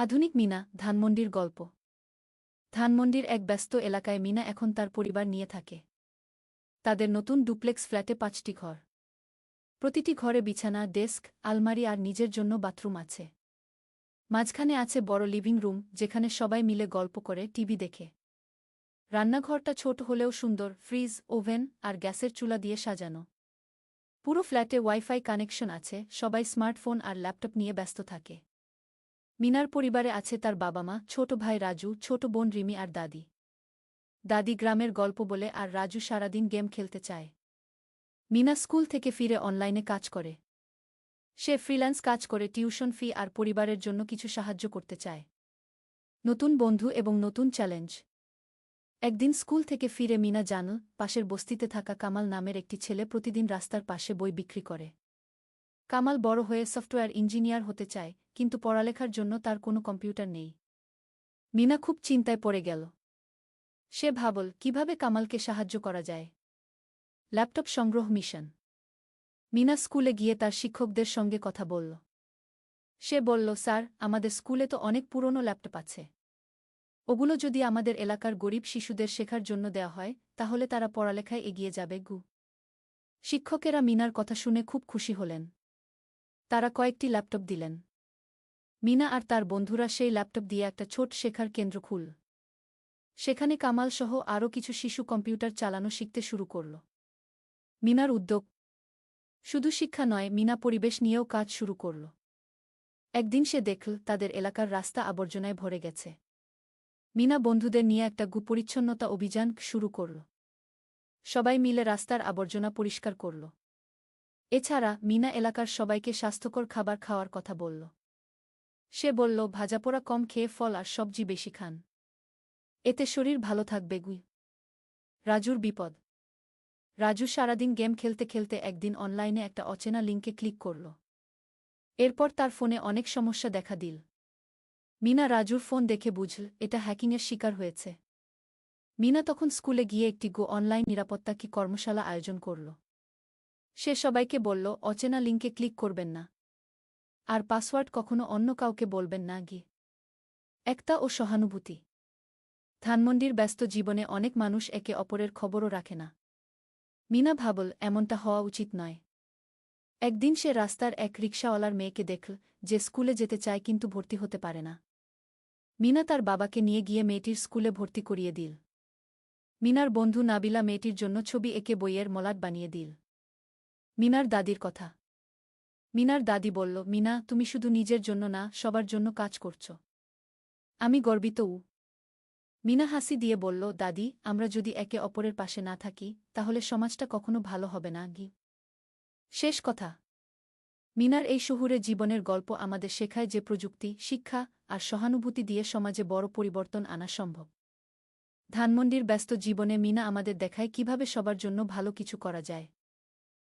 আধুনিক মিনা, ধানমন্ডির গল্প। ধানমন্ডির এক ব্যস্ত এলাকায় মিনা এখন তার পরিবার নিয়ে থাকে। তাদের নতুন ডুপ্লেক্স ফ্ল্যাটে পাঁচটি ঘর। প্রতিটি ঘরে বিছানা, ডেস্ক, আলমারি আর নিজের জন্য বাথরুম আছে। মাঝখানে আছে বড় লিভিং রুম, যেখানে সবাই মিলে গল্প করে, টিভি দেখে। রান্নাঘরটা ছোট হলেও সুন্দর, ফ্রিজ, ওভেন আর গ্যাসের চুলা দিয়ে সাজানো। পুরো ফ্ল্যাটে ওয়াইফাই কানেকশন আছে, সবাই স্মার্টফোন আর ল্যাপটপ নিয়ে ব্যস্ত থাকে। মিনার পরিবারে আছে তার বাবা মা ছোট ভাই রাজু, ছোট বোন রিমি আর দাদি। দাদি গ্রামের গল্প বলে আর রাজু সারাদিন গেম খেলতে চায়। মিনা স্কুল থেকে ফিরে অনলাইনে কাজ করে। সে ফ্রিল্যান্স কাজ করে, টিউশন ফি আর পরিবারের জন্য কিছু সাহায্য করতে চায়। নতুন বন্ধু এবং নতুন চ্যালেঞ্জ। একদিন স্কুল থেকে ফিরে মিনা জানল, পাশের বস্তিতে থাকা কামাল নামের একটি ছেলে প্রতিদিন রাস্তার পাশে বই বিক্রি করে। কামাল বড় হয়ে সফটওয়্যার ইঞ্জিনিয়ার হতে চায় কিন্তু পড়ালেখার জন্য তার কোনো কম্পিউটার নেই। মিনা খুব চিন্তায় পড়ে গেল। সে ভাবল, কীভাবে কামালকে সাহায্য করা যায়? ল্যাপটপ সংগ্রহ মিশন। মিনা স্কুলে গিয়ে তার শিক্ষকদের সঙ্গে কথা বলল। সে বলল, স্যার, আমাদের স্কুলে তো অনেক পুরনো ল্যাপটপ আছে। ওগুলো যদি আমাদের এলাকার গরিব শিশুদের শেখার জন্য দেওয়া হয়, তাহলে তারা পড়ালেখায় এগিয়ে যাবে, গু। শিক্ষকেরা মিনার কথা শুনে খুব খুশি হলেন। তারা কয়েকটি ল্যাপটপ দিলেন। মিনা আর তার বন্ধুরা সেই ল্যাপটপ দিয়ে একটা ছোট শেখার কেন্দ্র খুল সেখানে কামাল সহ আরও কিছু শিশু কম্পিউটার চালানো শিখতে শুরু করল। মিনার উদ্যোগ। শুধু শিক্ষা নয়, মিনা পরিবেশ নিয়েও কাজ শুরু করল। একদিন সে দেখল, তাদের এলাকার রাস্তা আবর্জনায় ভরে গেছে। মিনা বন্ধুদের নিয়ে একটা গুপরিচ্ছন্নতা অভিযান শুরু করল। সবাই মিলে রাস্তার আবর্জনা পরিষ্কার করল। এছাড়া মিনা এলাকার সবাইকে স্বাস্থ্যকর খাবার খাওয়ার কথা বলল। সে বলল, ভাজাপোড়া কম খেয়ে ফল আর সবজি বেশি খান। এতে শরীর ভালো থাকবে, গুই। রাজুর বিপদ। রাজু সারাদিন গেম খেলতে খেলতে একদিন অনলাইনে একটা অচেনা লিঙ্কে ক্লিক করল। এরপর তার ফোনে অনেক সমস্যা দেখা দিল। মিনা রাজুর ফোন দেখে বুঝল, এটা হ্যাকিংয়ের শিকার হয়েছে। মিনা তখন স্কুলে গিয়ে একটি গো অনলাইন নিরাপত্তা কি কর্মশালা আয়োজন করল। সে সবাইকে বলল, অচেনা লিঙ্কে ক্লিক করবেন না। আর পাসওয়ার্ড কখনো অন্য কাউকে বলবেন না গিয়ে একতা ও সহানুভূতি। ধানমন্ডির ব্যস্ত জীবনে অনেক মানুষ একে অপরের খবরও রাখে না। মিনা ভাবল, এমনটা হওয়া উচিত নয়। একদিন সে রাস্তার এক রিকশাওয়ালার মেয়েকে দেখল, যে স্কুলে যেতে চায় কিন্তু ভর্তি হতে পারে না। মিনা তার বাবাকে নিয়ে গিয়ে মেয়েটির স্কুলে ভর্তি করিয়ে দিল। মিনার বন্ধু নাবিলা মেয়েটির জন্য ছবি এঁকে বইয়ের মলাট বানিয়ে দিল। মিনার দাদির কথা। মিনার দাদি বলল, মিনা, তুমি শুধু নিজের জন্য না, সবার জন্য কাজ করছ। আমি গর্বিত, উ। মিনা হাসি দিয়ে বলল, দাদি, আমরা যদি একে অপরের পাশে না থাকি, তাহলে সমাজটা কখনো ভালো হবে না, গি। শেষ কথা। মিনার এই শহুরে জীবনের গল্প আমাদের শেখায় যে প্রযুক্তি, শিক্ষা আর সহানুভূতি দিয়ে সমাজে বড় পরিবর্তন আনা সম্ভব। ধানমন্ডির ব্যস্ত জীবনে মিনা আমাদের দেখায় কীভাবে সবার জন্য ভালো কিছু করা যায়।